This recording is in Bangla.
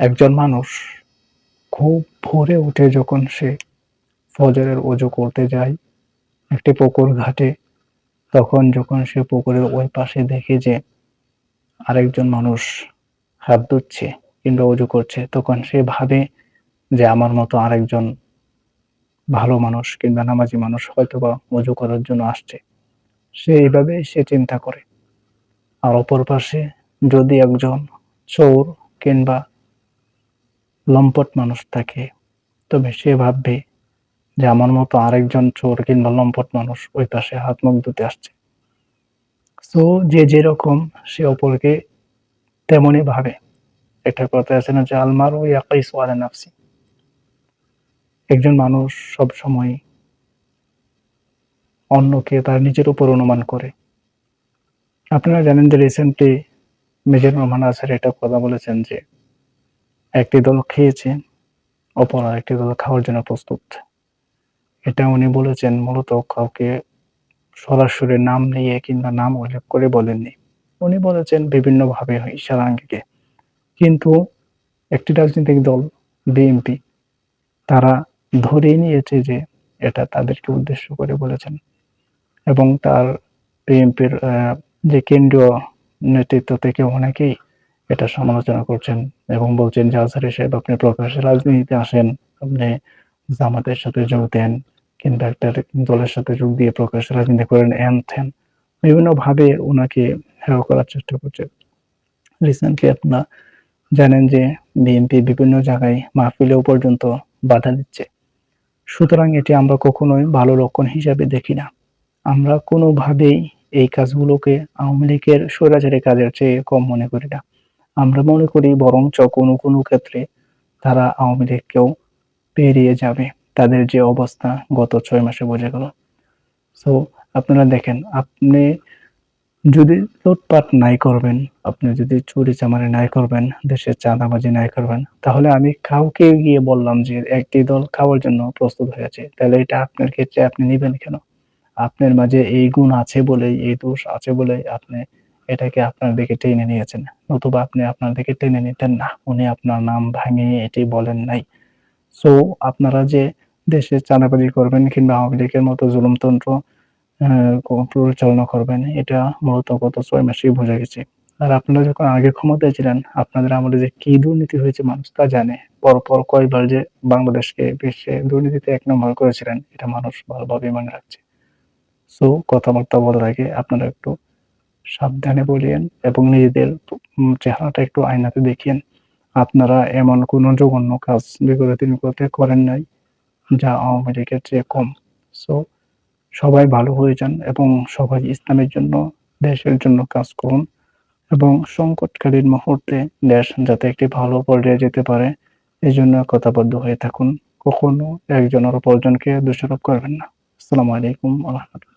একজন মানুষ খুব ভোরে উঠে যখন সে ফজরের অজু করতে যায় একটি পুকুর ঘাটে, তখন যখন সে পুকুরের ওই পাশে দেখে যে আরেকজন মানুষ হাত ধুচ্ছে কিংবা অজু করছে, তখন সে ভাবে যে আমার মতো আরেকজন ভালো মানুষ কিংবা নামাজি মানুষ হয়তোবা অজু করার জন্য আসছে। সে এইভাবে সে চিন্তা করে। আর অপর পাশে যদি একজন চোর কিংবা লম্পট মানুষ থাকে। তবে সে ভাববে যে আমার মতো আরেকজন চোর কিংবা লম্পট মানুষ ওই পাশে হাত মুখ ধুতে আসছে। সো যে যেরকম সে অপরকে তেমনই ভাবে। একটা কথা আছে না যে আলমার ওই একাই সোয়ালে নাফসি। একজন মানুষ সব সময় অন্যকে তার নিজের উপর অনুমান করে। আপনারা জানেন যে রিসেন্টলি মেজর রহমান আসার এটা কথা বলেছেন যে একটি দল খেয়েছে, অপর আরেকটি দল খাওয়ার জন্য প্রস্তুত। এটা উনি বলেছেন, মূলত কাউকে সরাসরি নাম নিয়ে কিংবা নাম উল্লেখ করে বলেননি। উনি বলেছেন বিভিন্নভাবে ইশারা আঙ্গিকে। কিন্তু একটি রাজনৈতিক দল, বিএনপি, তারা ধরেই নিয়েছে যে এটা তাদেরকে উদ্দেশ্য করে বলেছেন। এবং তার বিএনপির যে কেন্দ্রীয় নেতৃত্ব থেকে অনেকেই এটা সমালোচনা করছেন এবং বলছেন যে আজহারি সাহেব, আপনি প্রকাশ্যে রাজনীতিতে আসেন, আপনি জামাতের সাথে যোগ দেন, কিংবা একটা দলের সাথে যোগ দিয়ে প্রকাশ্যে রাজনীতি করেন এন থেন। বিভিন্নভাবে ওনাকে হেয় করার চেষ্টা করছে। রিসেন্টলি আপনারা জানেন যে বিএনপি বিভিন্ন জায়গায় মাহফিলেও পর্যন্ত বাধা দিচ্ছে। সুতরাং এটি আমরা কখনোই ভালো লক্ষণ হিসাবে দেখি না। আমরা কোনোভাবেই এই কাজগুলোকে আওয়ামী লীগের স্বৈরাচারী কাজের চেয়ে কম মনে করি না। আমরা মনে করি বরঞ্চ কোনো কোনো ক্ষেত্রে তারা আওয়ামী লীগকেও পেরিয়ে যাবে। তাদের যে অবস্থা গত ছয় মাসে বোঝা গেল। সো আপনারা দেখেন, আপনি যদি লুটপাট নাই করবেন, আপনি যদি চুরি চামারি নাই করবেন, দেশের চাঁদাবাজি নাই করবেন, তাহলে আমি কাউকে গিয়ে বললাম যে একটি দল খাওয়ার জন্য প্রস্তুত হয়ে হয়েছে তাহলে এটা আপনার ক্ষেত্রে আপনি নিবেন কেন? আপনার মাঝে এই গুণ আছে বলেই, এই দোষ আছে বলেই আপনি এটাকে আপনার দিকে টেনে নিয়েছেন। নতুবা আপনি আপনার দিকে টেনে নিতেন না। উনি আপনার নাম ভাঙিয়ে এটি বলেন নাই। সো আপনারা যে দেশে চাঁদাবাজি করবেন কিংবা আওয়ামী লীগের মতো জুলুমতন্ত্র পরিচালনা করবেন, এটা মূলত গত ছয় মাসেই বোঝা গেছে। আর আপনারা যখন আগে ক্ষমতায় ছিলেন, আপনাদের আমলে যে কি দুর্নীতি হয়েছে মানুষ তা জানে। পরপর কয়বার যে বাংলাদেশকে বিশ্বে দুর্নীতিতে এক নম্বর করেছিলেন, এটা মানুষ ভালোভাবে মনে রাখছে। সো কথাবার্তা বলার আগে আপনারা একটু সাবধানে বলিয়েন এবং নিজেদের চেহারাটা একটু আয়নাতে দেখিয়েন। আপনারা এমন কোন জঘন্য কাজ বিগত দিনগুলোতে করেন নাই, যা আওয়ামী লীগের চেয়ে কম। সো সবাই ভালো হয়ে যান এবং সবাই ইসলামের জন্য, দেশের জন্য কাজ করুন এবং সংকটকালীন মুহূর্তে দেশ যাতে একটি ভালো পর্যায়ে যেতে পারে এই জন্য কথাবদ্ধ হয়ে থাকুন। কখনো একজনের অপরজনকে দোষারোপ করবেন না। আসসালামু আলাইকুম আলহামদুলিল্লাহ